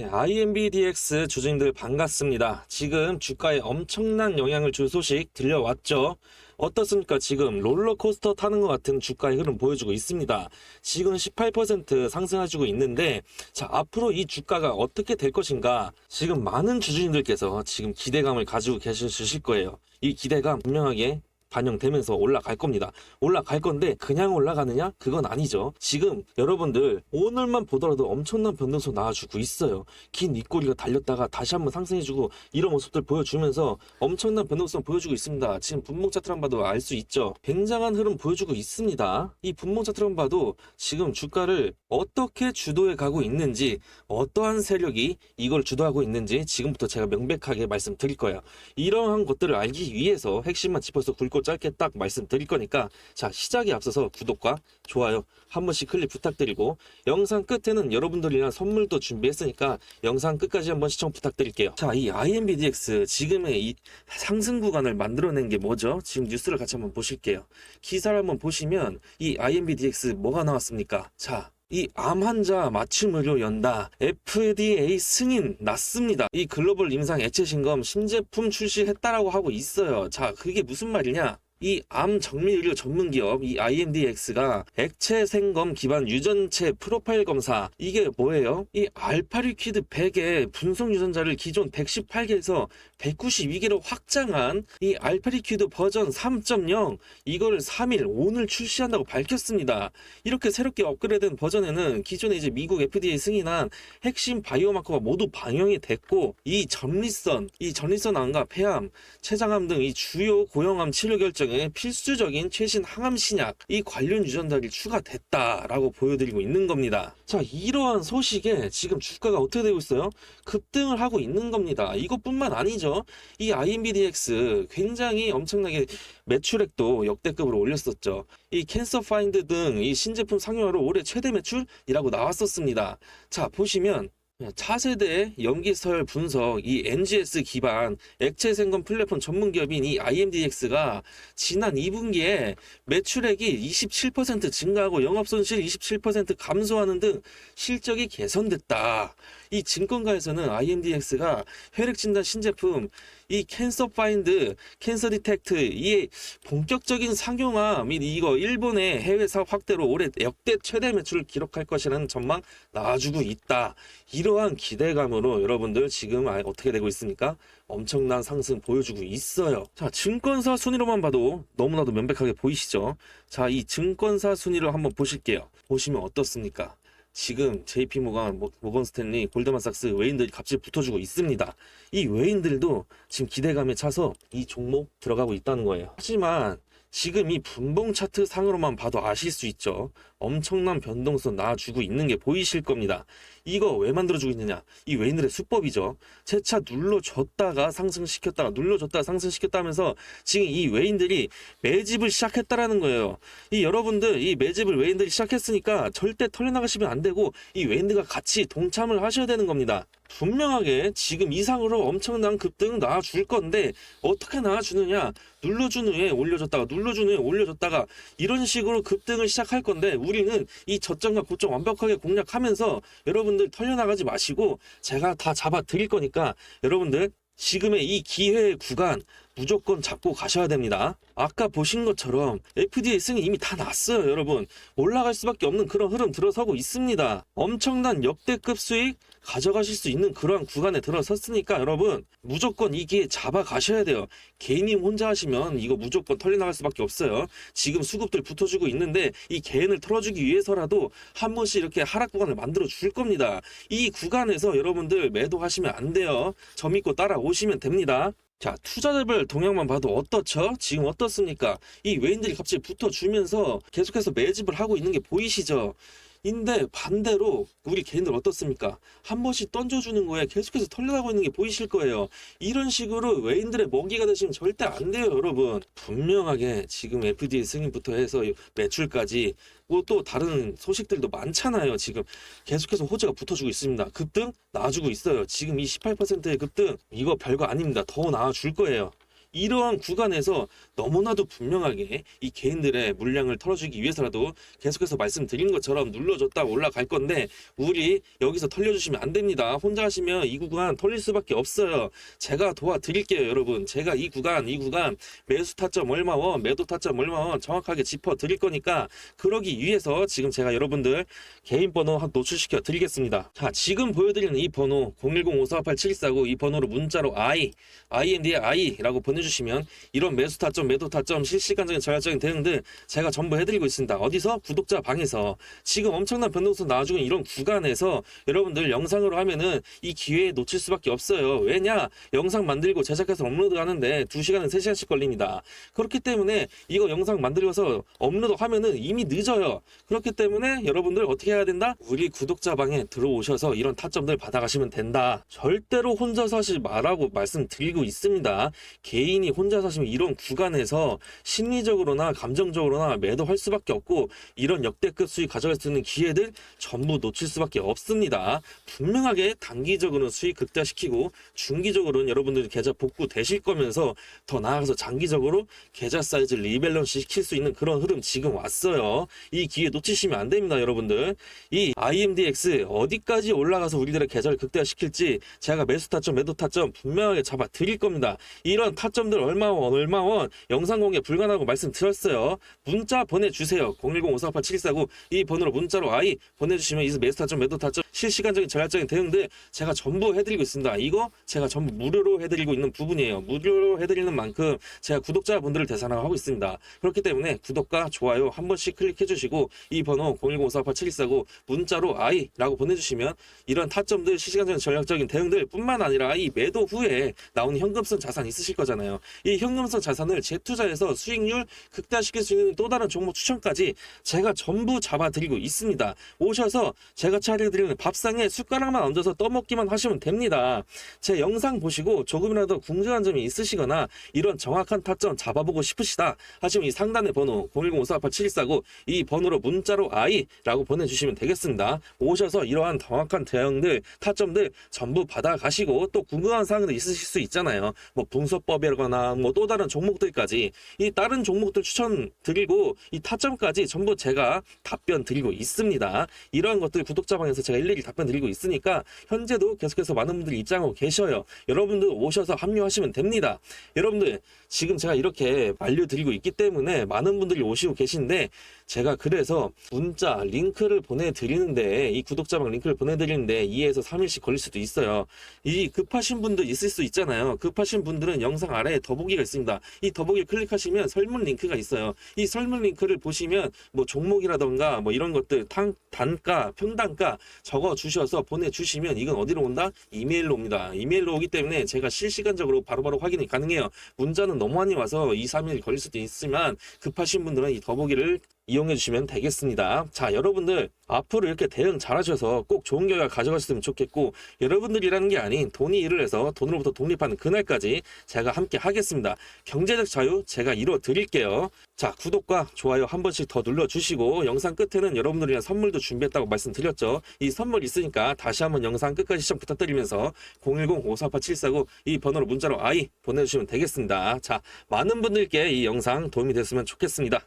네, IMBDX 주주님들 반갑습니다. 지금 주가에 엄청난 영향을 줄 소식 들려왔죠? 어떻습니까? 지금 롤러코스터 타는 것 같은 주가의 흐름 보여주고 있습니다. 지금 18% 상승해주고 있는데, 자, 앞으로 이 주가가 어떻게 될 것인가? 지금 많은 주주님들께서 지금 기대감을 가지고 계실 거예요. 이 기대감 분명하게 반영되면서 올라갈 겁니다. 올라갈 건데 그냥 올라가느냐? 그건 아니죠. 지금 여러분들 오늘만 보더라도 엄청난 변동성 나와주고 있어요. 긴 윗꼬리가 달렸다가 다시 한번 상승해주고 이런 모습들 보여주면서 엄청난 변동성 보여주고 있습니다. 지금 분봉 차트랑 봐도 알 수 있죠. 굉장한 흐름 보여주고 있습니다. 이 분봉 차트랑 봐도 지금 주가를 어떻게 주도해 가고 있는지 어떠한 세력이 이걸 주도하고 있는지 지금부터 제가 명백하게 말씀드릴 거예요. 이러한 것들을 알기 위해서 핵심만 짚어서 굵고 짧게 딱 말씀드릴 거니까 자 시작에 앞서서 구독과 좋아요 한 번씩 클릭 부탁드리고 영상 끝에는 여러분들이 랑 선물도 준비했으니까 영상 끝까지 한번 시청 부탁드릴게요. 자 이 IMBDX 지금의 이 상승 구간을 만들어낸 게 뭐죠? 지금 뉴스를 같이 한번 보실게요. 기사를 한번 보시면 이 IMBDX 뭐가 나왔습니까? 자 이 암 환자 맞춤 의료 연다 FDA 승인 났습니다. 이 글로벌 임상 액체 신검 신제품 출시했다라고 하고 있어요. 자, 그게 무슨 말이냐? 이 암 정밀 의료 전문 기업 이 IMDX가 액체 생검 기반 유전체 프로파일 검사 이게 뭐예요? 이 알파리퀴드 100의 분석 유전자를 기존 118개에서 192개로 확장한 이 알파리퀴드 버전 3.0 이거를 3일 오늘 출시한다고 밝혔습니다. 이렇게 새롭게 업그레이드된 버전에는 기존에 이제 미국 FDA 승인한 핵심 바이오마커가 모두 반영이 됐고 이 전립선, 이 전립선 암과 폐암, 췌장암 등 이 주요 고형암 치료 결정 에 필수적인 최신 항암 신약 이 관련 유전자들이 추가됐다라고 보여드리고 있는 겁니다. 자, 이러한 소식에 지금 주가가 어떻게 되고 있어요? 급등을 하고 있는 겁니다. 이것뿐만 아니죠. 이 IMBDX 굉장히 엄청나게 매출액도 역대급으로 올렸었죠. 이 캔서 파인드 등 이 신제품 상용화로 올해 최대 매출이라고 나왔었습니다. 자, 보시면 차세대 염기서열 분석 이 NGS 기반 액체 생검 플랫폼 전문 기업인 이 IMDX가 지난 2분기에 매출액이 27% 증가하고 영업 손실 27% 감소하는 등 실적이 개선됐다. 이 증권가에서는 IMDX가 혈액 진단 신제품 이 캔서 파인드, 캔서 디텍트 이 본격적인 상용화 및 이거 일본의 해외 사업 확대로 올해 역대 최대 매출을 기록할 것이라는 전망 나와주고 있다. 이러한 기대감으로 여러분들 지금 아- 어떻게 되고 있습니까? 엄청난 상승 보여주고 있어요. 자, 증권사 순위로만 봐도 너무나도 명백하게 보이시죠? 자, 이 증권사 순위를 한번 보실게요. 보시면 어떻습니까? 지금 JP 모건, 모- 모건 스탠리, 골드만삭스 외인들이 값이 붙어주고 있습니다. 이 외인들도 지금 기대감에 차서 이 종목 들어가고 있다는 거예요. 하지만 지금 이 분봉 차트 상으로만 봐도 아실 수 있죠. 엄청난 변동성 나와주고 있는 게 보이실 겁니다. 이거 왜 만들어주고 있느냐? 이 외인들의 수법이죠. 재차 눌러줬다가 상승시켰다가 눌러줬다가 상승시켰다 면서 지금 이 외인들이 매집을 시작했다라는 거예요. 이 여러분들 이 매집을 외인들이 시작했으니까 절대 털려나가시면 안 되고 이 외인들과 같이 동참을 하셔야 되는 겁니다. 분명하게 지금 이상으로 엄청난 급등 나와줄 건데 어떻게 나와주느냐 눌러준 후에 올려줬다가 눌러준 후에 올려줬다가 이런 식으로 급등을 시작할 건데 우리는 이 저점과 고점 완벽하게 공략하면서 여러분들 털려나가지 마시고 제가 다 잡아 드릴 거니까 여러분들 지금의 이 기회 구간 무조건 잡고 가셔야 됩니다. 아까 보신 것처럼 FDA 승인 이미 다 났어요, 여러분. 올라갈 수밖에 없는 그런 흐름 들어서고 있습니다. 엄청난 역대급 수익 가져가실 수 있는 그러한 구간에 들어섰으니까 여러분 무조건 이 기회 잡아 가셔야 돼요. 개인이 혼자 하시면 이거 무조건 털려나갈 수밖에 없어요. 지금 수급들 붙어주고 있는데 이 개인을 털어주기 위해서라도 한 번씩 이렇게 하락 구간을 만들어 줄 겁니다. 이 구간에서 여러분들 매도하시면 안 돼요. 저 믿고 따라오시면 됩니다. 자, 투자자별 동향만 봐도 어떻죠? 지금 어떻습니까? 이 외인들이 갑자기 붙어주면서 계속해서 매집을 하고 있는 게 보이시죠? 인데 반대로 우리 개인들 어떻습니까? 한 번씩 던져주는 거에 계속해서 털려나고 있는 게 보이실 거예요. 이런 식으로 외인들의 먹이가 되시면 절대 안 돼요, 여러분. 분명하게 지금 FDA 승인부터 해서 매출까지 뭐또 다른 소식들도 많잖아요. 지금 계속해서 호재가 붙어주고 있습니다. 급등 나와주고 있어요. 지금 이 18%의 급등 이거 별거 아닙니다. 더 나와줄 거예요. 이러한 구간에서 너무나도 분명하게 이 개인들의 물량을 털어주기 위해서라도 계속해서 말씀드린 것처럼 눌러줬다 올라갈 건데 우리 여기서 털려주시면 안 됩니다. 혼자 하시면 이 구간 털릴 수밖에 없어요. 제가 도와드릴게요, 여러분. 제가 이 구간, 이 구간 매수 타점 얼마원, 매도 타점 얼마원 정확하게 짚어 드릴 거니까 그러기 위해서 지금 제가 여러분들 개인 번호 한 노출시켜 드리겠습니다. 자, 지금 보여드리는 이 번호 010-5488-749이 번호로 문자로 I, IND의 I라고 보내 주시면 이런 매수 타점, 매도 타점, 실시간적인 전략적인 대응들 제가 전부 해드리고 있습니다. 어디서? 구독자 방에서 지금 엄청난 변동성 나와주고 이런 구간에서 여러분들 영상으로 하면은 이 기회에 놓칠 수밖에 없어요. 왜냐? 영상 만들고 제작해서 업로드 하는데 2시간은 3시간씩 걸립니다. 그렇기 때문에 이거 영상 만들어서 업로드 하면은 이미 늦어요. 그렇기 때문에 여러분들 어떻게 해야 된다? 우리 구독자 방에 들어오셔서 이런 타점들 받아가시면 된다. 절대로 혼자서 하지 말라고 말씀드리고 있습니다. 개인 이 혼자 사시면 이런 구간에서 심리적으로나 감정적으로나 매도할 수밖에 없고 이런 역대급 수익 가져갈 수 있는 기회들 전부 놓칠 수밖에 없습니다. 분명하게 단기적으로는 수익 극대화시키고 중기적으로는 여러분들 계좌 복구 되실 거면서 더 나아가서 장기적으로 계좌 사이즈 리밸런스 시킬 수 있는 그런 흐름 지금 왔어요. 이 기회 놓치시면 안 됩니다, 여러분들. 이 IMDX 어디까지 올라가서 우리들의 계좌를 극대화시킬지 제가 매수 타점, 매도 타점 분명하게 잡아 드릴 겁니다. 이런 타점 들 얼마 원, 얼마 원 영상 공개 불가능하고 말씀드렸어요. 문자 보내주세요. 010-5488-749이 번호로 문자로 I 보내주시면 이 매수 타점, 매도 타점 실시간적인 전략적인 대응들 제가 전부 해드리고 있습니다. 이거 제가 전부 무료로 해드리고 있는 부분이에요. 무료로 해드리는 만큼 제가 구독자분들을 대상으로 하고 있습니다. 그렇기 때문에 구독과 좋아요 한 번씩 클릭해 주시고 이 번호 010-5488-7249 문자로 I라고 보내주시면 이런 타점들 실시간적인 전략적인 대응들 뿐만 아니라 이 매도 후에 나오는 현금성 자산 있으실 거잖아요. 이 현금성 자산을 재투자해서 수익률 극대화시킬 수 있는 또 다른 종목 추천까지 제가 전부 잡아드리고 있습니다. 오셔서 제가 차려드리는 밥상에 숟가락만 얹어서 떠먹기만 하시면 됩니다. 제 영상 보시고 조금이라도 궁금한 점이 있으시거나 이런 정확한 타점 잡아보고 싶으시다 하시면 이 상단의 번호 010-5488-7149 이 번호로 문자로 I라고 보내주시면 되겠습니다. 오셔서 이러한 정확한 대응들, 타점들 전부 받아가시고 또 궁금한 사항들 있으실 수 있잖아요. 뭐 분석법이라거나 뭐 또 다른 종목들까지 이 다른 종목들 추천 드리고 이 타점까지 전부 제가 답변 드리고 있습니다. 이러한 것들 구독자 방에서 제가 일일이 답변 드리고 있으니까 현재도 계속해서 많은 분들이 입장하고 계셔요. 여러분들 오셔서 합류하시면 됩니다. 여러분들 지금 제가 이렇게 알려드리고 있기 때문에 많은 분들이 오시고 계신데 제가 그래서 문자 링크를 보내드리는데 이 구독자방 링크를 보내드리는데 2에서 3일씩 걸릴 수도 있어요. 이 급하신 분들 있을 수 있잖아요. 급하신 분들은 영상 아래에 더보기가 있습니다. 이 더보기 클릭하시면 설문 링크가 있어요. 이 설문 링크를 보시면 뭐 종목이라던가 뭐 이런 것들 탕, 단가, 평단가 적어 주셔서 보내주시면 이건 어디로 온다? 이메일로 옵니다. 이메일로 오기 때문에 제가 실시간적으로 바로바로 확인이 가능해요. 문자는 너무 많이 와서 2, 3일 걸릴 수도 있지만 급하신 분들은 이 더보기를 이용해 주시면 되겠습니다. 자, 여러분들 앞으로 이렇게 대응 잘하셔서 꼭 좋은 결과 가져가셨으면 좋겠고 여러분들이라는 게 아닌 돈이 일을 해서 돈으로부터 독립하는 그날까지 제가 함께 하겠습니다. 경제적 자유 제가 이루어 드릴게요. 자, 구독과 좋아요 한 번씩 더 눌러 주시고 영상 끝에는 여러분들을 위한 선물도 준비했다고 말씀드렸죠. 이 선물 있으니까 다시 한번 영상 끝까지 시청 부탁드리면서 010-548749 이 번호로 문자로 I 보내주시면 되겠습니다. 자, 많은 분들께 이 영상 도움이 됐으면 좋겠습니다.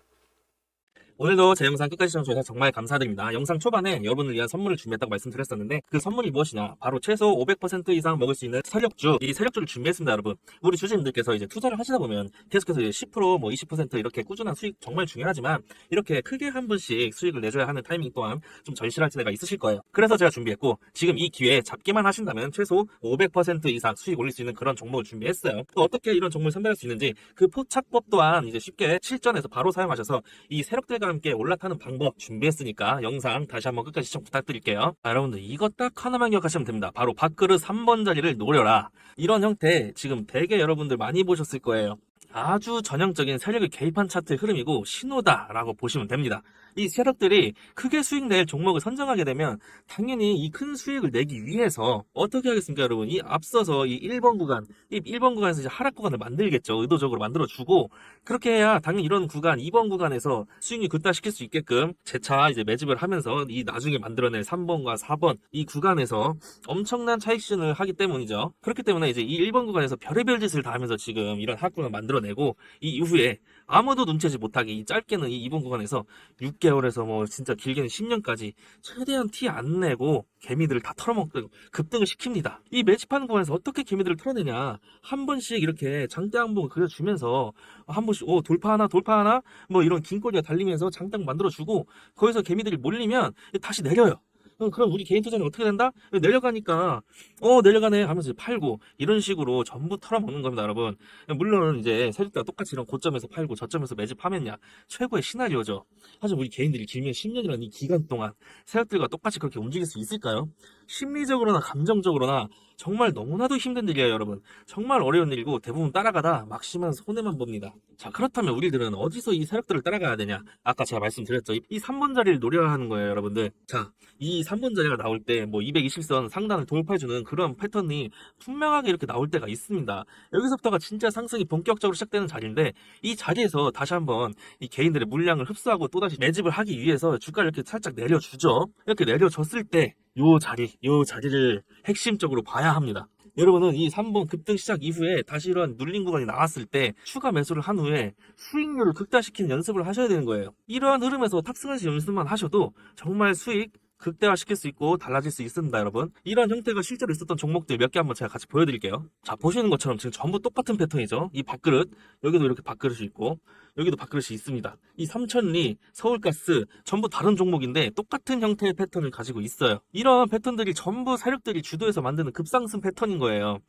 오늘도 제 영상 끝까지 시청해주셔서 정말 감사드립니다. 영상 초반에 여러분을 위한 선물을 준비했다고 말씀드렸었는데 그 선물이 무엇이냐? 바로 최소 500% 이상 먹을 수 있는 세력주, 이 세력주를 준비했습니다, 여러분. 우리 주주님들께서 이제 투자를 하시다 보면 계속해서 이제 10%, 뭐 20% 이렇게 꾸준한 수익 정말 중요하지만 이렇게 크게 한 번씩 수익을 내줘야 하는 타이밍 또한 좀 절실할 때가 있으실 거예요. 그래서 제가 준비했고 지금 이 기회에 잡기만 하신다면 최소 500% 이상 수익 올릴 수 있는 그런 종목을 준비했어요. 또 어떻게 이런 종목을 선별할 수 있는지 그 포착법 또한 이제 쉽게 실전에서 바로 사용하셔서 이 세력들과 함께 올라타는 방법 준비했으니까 영상 다시 한번 끝까지 시청 부탁드릴게요. 자, 여러분들 이거 딱 하나만 기억하시면 됩니다. 바로 밥그릇 3번 자리를 노려라. 이런 형태 지금 되게 여러분들 많이 보셨을 거예요. 아주 전형적인 세력을 개입한 차트의 흐름이고 신호다라고 보시면 됩니다. 이 세력들이 크게 수익 낼 종목을 선정하게 되면 당연히 이 큰 수익을 내기 위해서 어떻게 하겠습니까, 여러분? 이 앞서서 이 1번 구간, 이 1번 구간에서 이제 하락 구간을 만들겠죠. 의도적으로 만들어 주고 그렇게 해야 당연히 이런 구간, 2번 구간에서 수익률 극다시킬 수 있게끔 재차 이제 매집을 하면서 이 나중에 만들어낼 3번과 4번 이 구간에서 엄청난 차익 실현을 하기 때문이죠. 그렇기 때문에 이제 이 1번 구간에서 별의별 짓을 다 하면서 지금 이런 하락구간을 만들어 내고 이 이후에 아무도 눈치채지 못하게 이 짧게는 이 2번 구간에서 6개월에서 뭐 진짜 길게는 10년까지 최대한 티 안 내고 개미들을 다 털어먹고 급등을 시킵니다. 이 매집하는 구간에서 어떻게 개미들을 털어내냐 한 번씩 이렇게 장대 항봉을 그려주면서 한 번씩 오 돌파 하나 돌파 하나 뭐 이런 긴 꼬리가 달리면서 장대 만들어주고 거기서 개미들이 몰리면 다시 내려요. 어, 그럼 우리 개인 투자는 어떻게 된다? 내려가니까 어 내려가네 하면서 팔고 이런 식으로 전부 털어먹는 겁니다 여러분 물론 이제 세력대가 똑같이 이런 고점에서 팔고 저점에서 매집하면야 최고의 시나리오죠 하지만 우리 개인들이 길면 10년이라는 이 기간 동안 세력들과 똑같이 그렇게 움직일 수 있을까요? 심리적으로나 감정적으로나 정말 너무나도 힘든 일이에요 여러분. 정말 어려운 일이고 대부분 따라가다 막심한 손해만 봅니다. 자 그렇다면 우리들은 어디서 이 세력들을 따라가야 되냐? 아까 제가 말씀드렸죠. 이 3번 자리를 노려야 하는 거예요 여러분들. 자 이 3번 자리가 나올 때 뭐 220선 상단을 돌파해주는 그런 패턴이 분명하게 이렇게 나올 때가 있습니다. 여기서부터가 진짜 상승이 본격적으로 시작되는 자리인데 이 자리에서 다시 한번 이 개인들의 물량을 흡수하고 또다시 매집을 하기 위해서 주가를 이렇게 살짝 내려주죠. 이렇게 내려줬을 때 요 자리, 요 자리를 핵심적으로 봐야 합니다. 여러분은 이 3번 급등 시작 이후에 다시 이런 눌린 구간이 나왔을 때 추가 매수를 한 후에 수익률을 극대화시키는 연습을 하셔야 되는 거예요. 이러한 흐름에서 탑승하시 연습만 하셔도 정말 수익 극대화시킬 수 있고 달라질 수 있습니다 여러분 이런 형태가 실제로 있었던 종목들 몇 개 한번 제가 같이 보여드릴게요 자 보시는 것처럼 지금 전부 똑같은 패턴이죠 이 밥그릇 여기도 이렇게 밥그릇이 있고 여기도 밥그릇이 있습니다. 이 삼천리 서울가스 전부 다른 종목인데 똑같은 형태의 패턴을 가지고 있어요. 이런 패턴들이 전부 세력들이 주도해서 만드는 급상승 패턴인 거예요.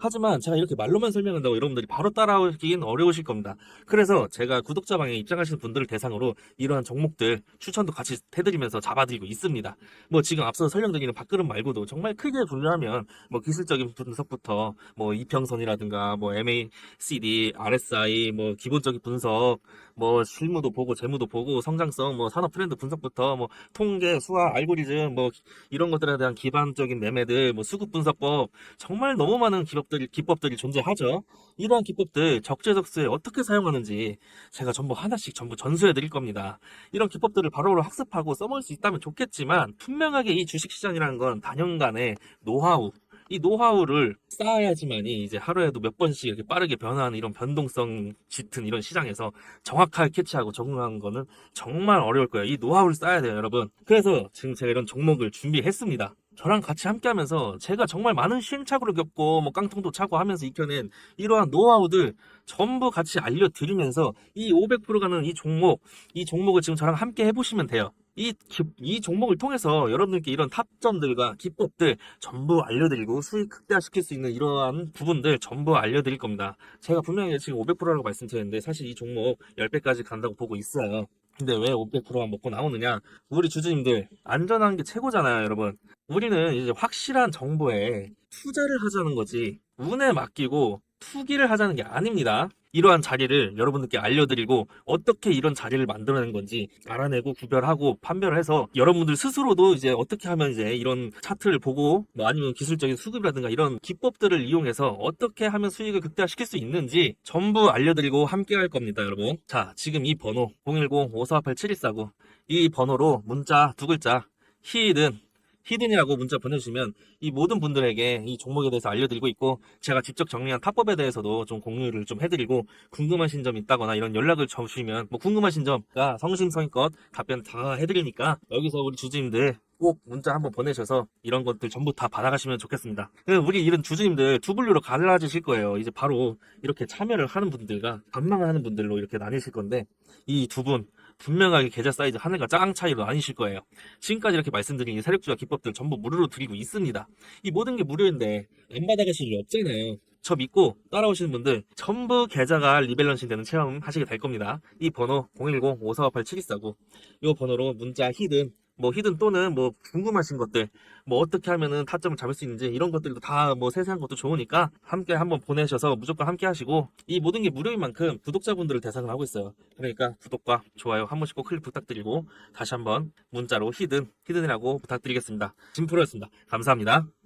하지만 제가 이렇게 말로만 설명한다고 여러분들이 바로 따라오기는 어려우실 겁니다. 그래서 제가 구독자 방에 입장하시는 분들을 대상으로 이러한 종목들 추천도 같이 해드리면서 잡아드리고 있습니다. 뭐 지금 앞서 설명드리는 밥그릇 말고도 정말 크게 분류하면 뭐 기술적인 분석부터 뭐 이평선이라든가 뭐 MACD, RSI 뭐 기본적인 분석 뭐 실무도 보고 재무도 보고 성장성 뭐 산업 트렌드 분석부터 뭐 통계, 수학, 알고리즘 뭐 이런 것들에 대한 기반적인 매매들 뭐 수급 분석법 정말 너무 많은 기법들이 기법들이 존재하죠. 이러한 기법들 적재적소에 어떻게 사용하는지 제가 전부 하나씩 전부 전수해 드릴 겁니다. 이런 기법들을 바로바로 학습하고 써먹을 수 있다면 좋겠지만 분명하게 이 주식시장이라는 건 단연간의 노하우 이 노하우를 쌓아야지만이 이제 하루에도 몇 번씩 이렇게 빠르게 변화하는 이런 변동성 짙은 이런 시장에서 정확하게 캐치하고 적응하는 거는 정말 어려울 거예요. 이 노하우를 쌓아야 돼요, 여러분. 그래서 지금 제가 이런 종목을 준비했습니다. 저랑 같이 함께 하면서 제가 정말 많은 시행착오를 겪고 뭐 깡통도 차고 하면서 익혀낸 이러한 노하우들 전부 같이 알려드리면서 이 500% 가는 이 종목, 이 종목을 지금 저랑 함께 해보시면 돼요. 이, 기- 이 종목을 통해서 여러분들께 이런 탑점들과 기법들 전부 알려드리고 수익 극대화시킬 수 있는 이러한 부분들 전부 알려드릴 겁니다. 제가 분명히 지금 500%라고 말씀드렸는데 사실 이 종목 10배까지 간다고 보고 있어요. 근데 왜 500%만 먹고 나오느냐? 우리 주주님들 안전한 게 최고잖아요, 여러분. 우리는 이제 확실한 정보에 투자를 하자는 거지 운에 맡기고 투기를 하자는 게 아닙니다. 이러한 자리를 여러분들께 알려드리고 어떻게 이런 자리를 만들어낸 건지 알아내고 구별하고 판별을 해서 여러분들 스스로도 이제 어떻게 하면 이제 이런 차트를 보고 뭐 아니면 기술적인 수급이라든가 이런 기법들을 이용해서 어떻게 하면 수익을 극대화시킬 수 있는지 전부 알려드리고 함께 할 겁니다 여러분 자 지금 이 번호 010-5488-7149 이 번호로 문자 두 글자 히든 히든이라고 문자 보내주시면 이 모든 분들에게 이 종목에 대해서 알려드리고 있고 제가 직접 정리한 탑법에 대해서도 좀 공유를 좀 해드리고 궁금하신 점 있다거나 이런 연락을 주시면 뭐 궁금하신 점과 성심성의껏 답변 다 해드리니까 여기서 우리 주주님들 꼭 문자 한번 보내셔서 이런 것들 전부 다 받아가시면 좋겠습니다. 그 우리 이런 주주님들 두 분류로 갈라지실 거예요. 이제 바로 이렇게 참여를 하는 분들과 반망을 하는 분들로 이렇게 나뉘실 건데 이 두 분 분명하게 계좌 사이즈 하늘과 짱 차이로 나뉘실 거예요. 지금까지 이렇게 말씀드린 이 세력주와 기법들 전부 무료로 드리고 있습니다. 이 모든 게 무료인데 안 받아가실 일 없잖아요. 저 믿고 따라오시는 분들 전부 계좌가 리밸런싱 되는 체험 하시게 될 겁니다. 이 번호 010-5458-7249 이 번호로 문자 히든 뭐 히든 또는 뭐 궁금하신 것들 뭐 어떻게 하면은 타점을 잡을 수 있는지 이런 것들도 다 뭐 세세한 것도 좋으니까 함께 한번 보내셔서 무조건 함께 하시고 이 모든 게 무료인 만큼 구독자분들을 대상으로 하고 있어요. 그러니까 구독과 좋아요 한 번씩 꼭 클릭 부탁드리고 다시 한번 문자로 히든 히든이라고 부탁드리겠습니다. 진프로였습니다. 감사합니다.